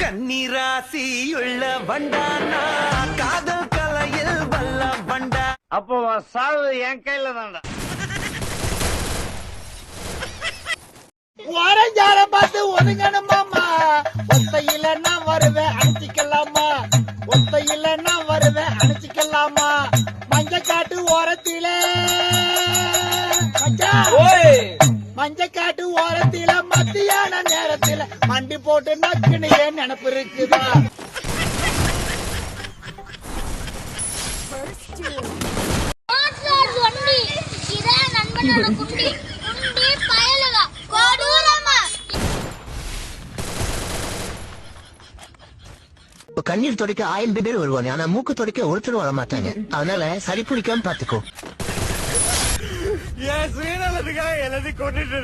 கன்னிராசியுள்ள வண்டானா? காதல் கலையில் வல்ல வண்டா? அப்போ சாவு என் கையில தான்டா. ஓரஞ்சார பார்த்து ஒதுங்கணுமாமா ஒத்தையில நான் வருவேன் அணைச்சிக்கலாமா ஒத்தையில நான் வருவேன் அணைச்சிக்கலாமா மஞ்ச காட்டு ஓரத்தில. மஞ்ச காட்டு ஓரத்தில மத்தியான நேரத்தில மண்டி போட்டு நக்குன்னு ஏன் நினப்பு இருக்குதா? கண்ணீர் துடைக்க ஆயிரம் பேர் வருவாங்க ஆனா மூக்கு துடைக்க ஒருத்தர் வர மாட்டாங்க அதனால சரி பிடிக்காம பாத்துக்கோ. என் சுயநலத்துக்காக எல்லாத்தையும் கொண்டுட்டு